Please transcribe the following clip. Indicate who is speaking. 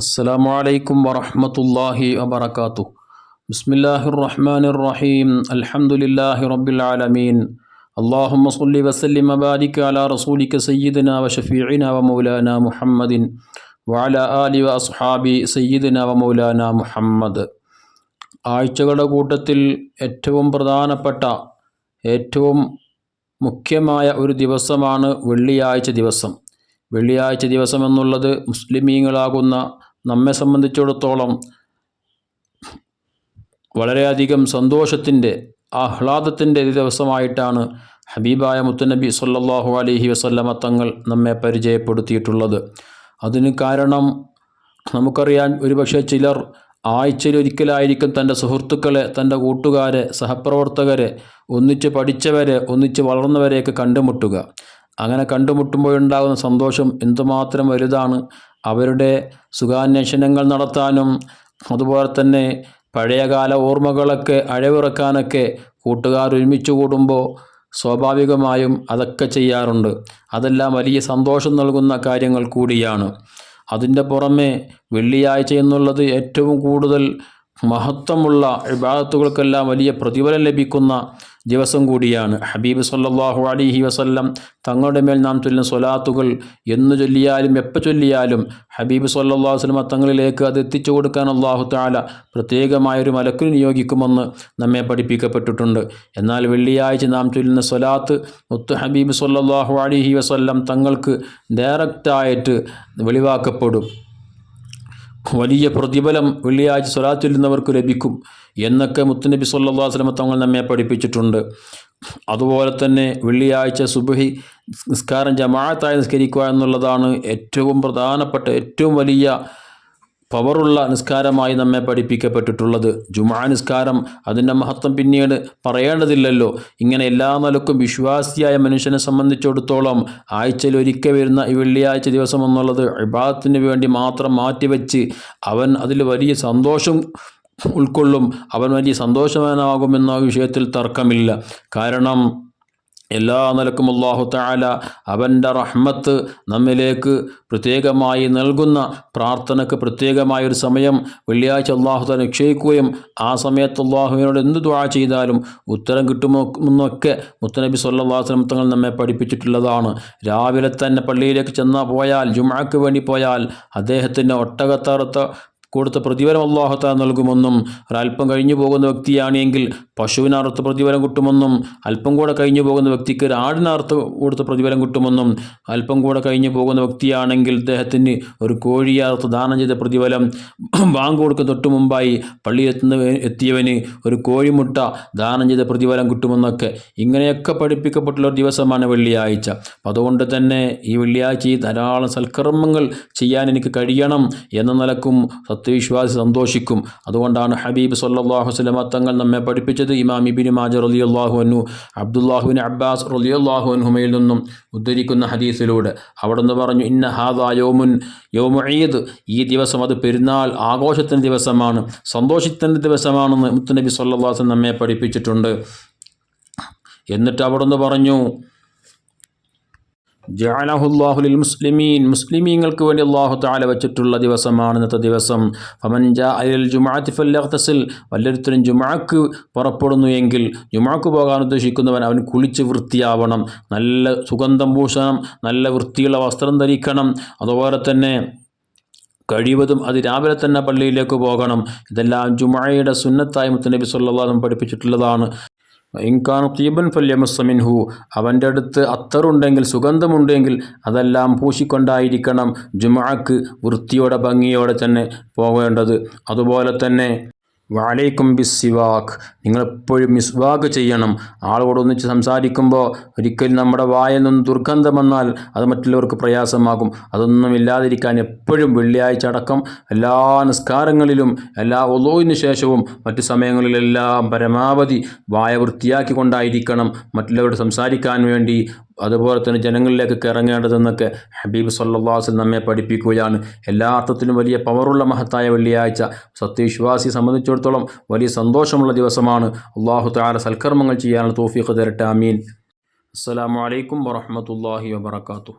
Speaker 1: അസ്സലാമു അലൈക്കും വറഹമത്തല്ലാഹി വബർക്കാത്തു ബിസ്മില്ലാഹി റഹ്മാൻ റഹീം അലഹമുല്ലാഹി റബ്ബുലാലമീൻ. അള്ളാഹുമ്മ സുല്ലി വസല്ലിം അബാരിക്ക് അല റസൂലിക്ക് സയ്യിദിന വ ഷഫീഇന വ മൗലാന മുഹമ്മദിൻ വാല ആലി വ അസ്ഹാബി സയ്യിദിന വ മൗലാന മുഹമ്മദ്. ആഴ്ചകളുടെ കൂട്ടത്തിൽ ഏറ്റവും പ്രധാനപ്പെട്ട ഏറ്റവും മുഖ്യമായ ഒരു ദിവസമാണ് വെള്ളിയാഴ്ച ദിവസം. വെള്ളിയാഴ്ച ദിവസം എന്നുള്ളത് മുസ്ലിമീങ്ങളാകുന്ന നമ്മെ സംബന്ധിച്ചിടത്തോളം വളരെയധികം സന്തോഷത്തിന്റെ ആഹ്ലാദത്തിന്റെ ദിവസമായിട്ടാണ് ഹബീബായ മുത്തുനബി സല്ലാഹു അലഹി വസല്ലമ തങ്ങൾ നമ്മെ പരിചയപ്പെടുത്തിയിട്ടുള്ളത്. അതിന് കാരണം നമുക്കറിയാൻ ഒരുപക്ഷെ ചിലർ ആഴ്ചയിൽ ഒരിക്കലായിരിക്കും തന്റെ സുഹൃത്തുക്കളെ തന്റെ കൂട്ടുകാരെ സഹപ്രവർത്തകരെ ഒന്നിച്ച് പഠിച്ചവരെ ഒന്നിച്ച് വളർന്നവരെയൊക്കെ കണ്ടുമുട്ടുക. അങ്ങനെ കണ്ടുമുട്ടുമ്പോഴുണ്ടാകുന്ന സന്തോഷം എന്തുമാത്രം വലുതാണ്. അവരുടെ സുഖാന്വേഷണങ്ങൾ നടത്താനും അതുപോലെ തന്നെ പഴയകാല ഓർമ്മകളൊക്കെ അഴവിറക്കാനൊക്കെ കൂട്ടുകാർ ഒരുമിച്ച് കൂടുമ്പോൾ സ്വാഭാവികമായും അതൊക്കെ ചെയ്യാറുണ്ട്. അതെല്ലാം വലിയ സന്തോഷം നൽകുന്ന കാര്യങ്ങൾ കൂടിയാണ്. അതിന്റെ പുറമെ വെള്ളിയാഴ്ച എന്നുള്ളത് ഏറ്റവും കൂടുതൽ മഹത്വമുള്ള വിഭാഗത്തുകൾക്കെല്ലാം വലിയ പ്രതിഫലം ലഭിക്കുന്ന ദിവസം കൂടിയാണ്. ഹബീബ് സല്ലാഹു അലിഹി വസല്ലം തങ്ങളുടെ മേൽ നാം ചൊല്ലുന്ന സ്വലാത്തുകൾ എന്നു ചൊല്ലിയാലും എപ്പോൾ ചൊല്ലിയാലും ഹബീബ് സല്ലാഹു വസ്ലമ തങ്ങളിലേക്ക് അത് എത്തിച്ചു കൊടുക്കാൻ അള്ളാഹു താല പ്രത്യേകമായൊരു മലക്കിന് നിയോഗിക്കുമെന്ന് നമ്മെ പഠിപ്പിക്കപ്പെട്ടിട്ടുണ്ട്. എന്നാൽ വെള്ളിയാഴ്ച നാം ചൊല്ലുന്ന സ്വലാത്ത് മുത്ത് ഹബീബ് സല്ലാഹു അലിഹി വസല്ലം തങ്ങൾക്ക് ഡയറക്റ്റായിട്ട് വെളിവാക്കപ്പെടും. വലിയ പ്രതിഫലം വെള്ളിയാഴ്ച സ്വലാത്തില്ലുന്നവർക്ക് ലഭിക്കും എന്നൊക്കെ മുത്തുനബി സല്ലാ വസ്ലമ തങ്ങൾ നമ്മെ പഠിപ്പിച്ചിട്ടുണ്ട്. അതുപോലെ തന്നെ വെള്ളിയാഴ്ച സുബഹി നിസ്കാരം ജമാഅത്തായി നിസ്കരിക്കുക എന്നുള്ളതാണ് ഏറ്റവും പ്രധാനപ്പെട്ട ഏറ്റവും വലിയ പവറുള്ള നിസ്കാരമായി നമ്മെ പഠിപ്പിക്കപ്പെട്ടിട്ടുള്ളത്. ജുമാ നിസ്കാരം അതിന്റെ മഹത്വം പിന്നീട് പറയേണ്ടതില്ലല്ലോ. ഇങ്ങനെ എല്ലാ നിലക്കും വിശ്വാസിയായ മനുഷ്യനെ സംബന്ധിച്ചിടത്തോളം ആഴ്ചയിൽ ഒരിക്കൽ വരുന്ന ഈ വെള്ളിയാഴ്ച ദിവസം എന്നുള്ളത് ഇബാദത്തിന് വേണ്ടി മാത്രം മാറ്റിവെച്ച് അവൻ അതിൽ വലിയ സന്തോഷം ഉൾക്കൊള്ളും. അവൻ വലിയ സന്തോഷവാനാകുമെന്ന വിഷയത്തിൽ തർക്കമില്ല. കാരണം എല്ലാ നിലക്കും അള്ളാഹു താല അവന്റെ റഹ്മത്ത് നമ്മിലേക്ക് പ്രത്യേകമായി നൽകുന്ന പ്രാർത്ഥനയ്ക്ക് പ്രത്യേകമായ ഒരു സമയം വെള്ളിയാഴ്ച അള്ളാഹു നിക്ഷയിക്കുകയും ആ സമയത്ത് അള്ളാഹുവിനോട് എന്ത് ദ്വാ ചെയ്താലും ഉത്തരം കിട്ടുമെന്നൊക്കെ മുത്തനബി സല്ലാസ്ലം തങ്ങൾ നമ്മെ പഠിപ്പിച്ചിട്ടുള്ളതാണ്. രാവിലെ തന്നെ പള്ളിയിലേക്ക് ചെന്നാൽ പോയാൽ ജുമാക്ക് വേണ്ടി പോയാൽ അദ്ദേഹത്തിന്റെ ഒട്ടകത്തറുത്ത കൊടുത്ത പ്രതിഫലം അള്ളാഹുത്ത നൽകുമെന്നും ഒരല്പം കഴിഞ്ഞു പോകുന്ന വ്യക്തിയാണെങ്കിൽ പശുവിനറുത്ത് പ്രതിഫലം കിട്ടുമെന്നും അല്പം കൂടെ കഴിഞ്ഞു പോകുന്ന വ്യക്തിക്ക് ഒരു കൊടുത്ത പ്രതിഫലം കിട്ടുമെന്നും അല്പം കൂടെ കഴിഞ്ഞു പോകുന്ന വ്യക്തിയാണെങ്കിൽ അദ്ദേഹത്തിന് ഒരു കോഴിയാർത്ത് ദാനം ചെയ്ത പ്രതിഫലം ബാങ്ക് കൊടുക്കുന്ന തൊട്ട് മുമ്പായി പള്ളിയെത്തുന്ന എത്തിയവന് ഒരു കോഴിമുട്ട ദാനം ചെയ്ത പ്രതിഫലം കിട്ടുമെന്നൊക്കെ ഇങ്ങനെയൊക്കെ പഠിപ്പിക്കപ്പെട്ടുള്ള ഒരു ദിവസമാണ് വെള്ളിയാഴ്ച. അപ്പം അതുകൊണ്ട് തന്നെ ഈ വെള്ളിയാഴ്ച ധാരാളം സൽക്കർമ്മങ്ങൾ ചെയ്യാൻ എനിക്ക് കഴിയണം എന്ന നിലക്കും സത്യവിശ്വാസി സന്തോഷിക്കും. അതുകൊണ്ടാണ് ഹബീബ് സല്ലാഹു വസ്ലമ തങ്ങൾ നമ്മെ പഠിപ്പിച്ചത് ഇമാം ഇബിൻ മാജ അള്ളാഹു അന്നു അബ്ദുല്ലാഹുബിൻ അബ്ബാസ് റലി അള്ളാഹു അൻഹുമയിൽ നിന്നും ഉദ്ധരിക്കുന്ന ഹദീസിലൂടെ. അവിടെ നിന്ന് പറഞ്ഞു ഇന്ന ഹാദാ യോമുൻ യോമു ഈദ്. ഈ ദിവസം അത് പെരുന്നാൾ ആഘോഷത്തിന്റെ ദിവസമാണ് സന്തോഷത്തിന്റെ ദിവസമാണെന്ന് മുത്തുനബി സല്ലാസ് നമ്മെ പഠിപ്പിച്ചിട്ടുണ്ട്. എന്നിട്ട് അവിടെ നിന്ന് പറഞ്ഞു ജഅലഹുല്ലാഹുലിൽ മുസ്ലിമീൻ മുസ്ലിമീങ്ങൾക്ക് വേണ്ടി അള്ളാഹു താല വെച്ചിട്ടുള്ള ദിവസമാണ് ഇന്നത്തെ ദിവസം. ഫമൻജ അലിൽ ജുമാഅത്തി ഫല്ലഖ്തസിൽ വല്ലൊരുത്തരും ജുമാക്ക് പുറപ്പെടുന്നു എങ്കിൽ ജുമാക്ക് പോകാൻ ഉദ്ദേശിക്കുന്നവൻ അവൻ കുളിച്ച് വൃത്തിയാവണം. നല്ല സുഗന്ധം പൂശണം നല്ല വൃത്തിയുള്ള വസ്ത്രം ധരിക്കണം. അതുപോലെ തന്നെ കഴിവതും അത് രാവിലെ തന്നെ പള്ളിയിലേക്ക് പോകണം. ഇതെല്ലാം ജുമായയുടെ സുന്നത്തായി മുത്തനബി പഠിപ്പിച്ചിട്ടുള്ളതാണ്. ഇൻകാൻ തീബൻ ഫല്യമസ്സമിൻഹു അവന്റെ അടുത്ത് അത്തറുണ്ടെങ്കിൽ സുഗന്ധമുണ്ടെങ്കിൽ അതെല്ലാം പൂശിക്കൊണ്ടായിരിക്കണം ജുമാക്ക് വൃത്തിയോടെ ഭംഗിയോടെ തന്നെ പോകേണ്ടത്. അതുപോലെ തന്നെ വാലൈക്കും ബിസ്വാഖ് നിങ്ങളെപ്പോഴും മിസ്വാഖ് ചെയ്യണം. ആളോട് ഒന്നിച്ച് സംസാരിക്കുമ്പോൾ ഒരിക്കലും നമ്മുടെ വായിൽ നിന്ന് ദുർഗന്ധം വന്നാൽ അത് മറ്റുള്ളവർക്ക് പ്രയാസമാകും. അതൊന്നും ഇല്ലാതിരിക്കാൻ എപ്പോഴും വെള്ളിയാഴ്ച അടക്കം എല്ലാ നിസ്കാരങ്ങളിലും എല്ലാ ഒലോയിന് ശേഷവും മറ്റു സമയങ്ങളിലെല്ലാം പരമാവധി വായ വൃത്തിയാക്കിക്കൊണ്ടായിരിക്കണം മറ്റുള്ളവരോട് സംസാരിക്കാൻ വേണ്ടി അതുപോലെ തന്നെ ജനങ്ങളിലേക്കൊക്കെ ഇറങ്ങേണ്ടതെന്നൊക്കെ ഹബീബ് സല്ലാസ് നമ്മെ പഠിപ്പിക്കുകയാണ്. എല്ലാ അർത്ഥത്തിലും വലിയ പവറുള്ള മഹത്തായ വെള്ളിയാഴ്ച. സത്യവിശ്വാസിയെ സംബന്ധിച്ചിടത്തോളം വലിയ സന്തോഷമുള്ള ദിവസമാണ്. അള്ളാഹു താര സൽക്കർമ്മങ്ങൾ ചെയ്യാനുള്ള തോഫീഖ് തരട്ടെ. അമീൻ അസ്സാം വലൈക്കും വാഹമത്തല്ലാഹി വാബർക്കാത്തു